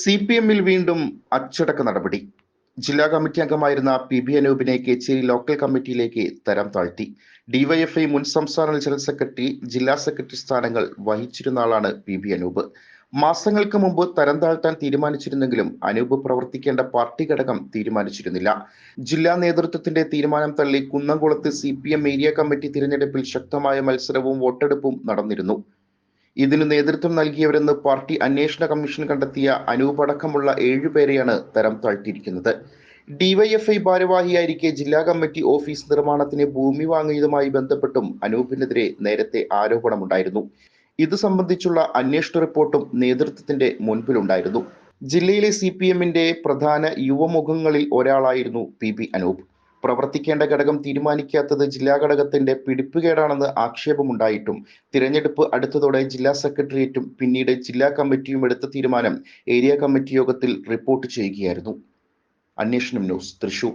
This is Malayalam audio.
സി പി എമ്മിൽ വീണ്ടും അച്ചടക്ക നടപടി. ജില്ലാ കമ്മിറ്റി അംഗമായിരുന്ന പി ബി അനൂപിനെ കേച്ചേരി ലോക്കൽ കമ്മിറ്റിയിലേക്ക് തരം താഴ്ത്തി. ഡിവൈഎഫ്ഐ മുൻ സംസ്ഥാന ജനറൽ സെക്രട്ടറി ജില്ലാ സെക്രട്ടറി സ്ഥാനങ്ങൾ വഹിച്ചിരുന്ന ആളാണ് പി ബി അനൂപ്. മാസങ്ങൾക്ക് മുമ്പ് തരം താഴ്ത്താൻ തീരുമാനിച്ചിരുന്നെങ്കിലും അനൂപ് പ്രവർത്തിക്കേണ്ട പാർട്ടി ഘടകം തീരുമാനിച്ചിരുന്നില്ല. ജില്ലാ നേതൃത്വത്തിന്റെ തീരുമാനം തള്ളി കുന്നംകുളത്ത് സി ഏരിയ കമ്മിറ്റി തിരഞ്ഞെടുപ്പിൽ ശക്തമായ മത്സരവും വോട്ടെടുപ്പും നടന്നിരുന്നു. ഇതിന് നേതൃത്വം നൽകിയവരെന്ന് പാർട്ടി അന്വേഷണ കമ്മീഷൻ കണ്ടെത്തിയ അനൂപടക്കമുള്ള ഏഴുപേരെയാണ് തരം താഴ്ത്തിയിരിക്കുന്നത്. ഡിവൈഎഫ്ഐ ഭാരവാഹിയായിരിക്കെ ജില്ലാ കമ്മിറ്റി ഓഫീസ് നിർമ്മാണത്തിന് ഭൂമി വാങ്ങിയതുമായി ബന്ധപ്പെട്ടും അനൂപിനെതിരെ നേരത്തെ ആരോപണമുണ്ടായിരുന്നു. ഇത് സംബന്ധിച്ചുള്ള അന്വേഷണ റിപ്പോർട്ടും നേതൃത്വത്തിന്റെ മുൻപിലുണ്ടായിരുന്നു. ജില്ലയിലെ സി പി എമ്മിന്റെ പ്രധാന യുവമുഖങ്ങളിൽ ഒരാളായിരുന്നു പി ബി അനൂപ്. പ്രവർത്തിക്കേണ്ട ഘടകം തീരുമാനിക്കാത്തത് ജില്ലാ ഘടകത്തിന്റെ പിടിപ്പുകേടാണെന്ന് ആക്ഷേപമുണ്ടായിട്ടും തിരഞ്ഞെടുപ്പ് അടുത്തതോടെ ജില്ലാ സെക്രട്ടേറിയറ്റും പിന്നീട് ജില്ലാ കമ്മിറ്റിയും എടുത്ത തീരുമാനം ഏരിയ കമ്മിറ്റി യോഗത്തിൽ റിപ്പോർട്ട് ചെയ്യുകയായിരുന്നു. അന്വേഷണം ന്യൂസ് തൃശൂർ.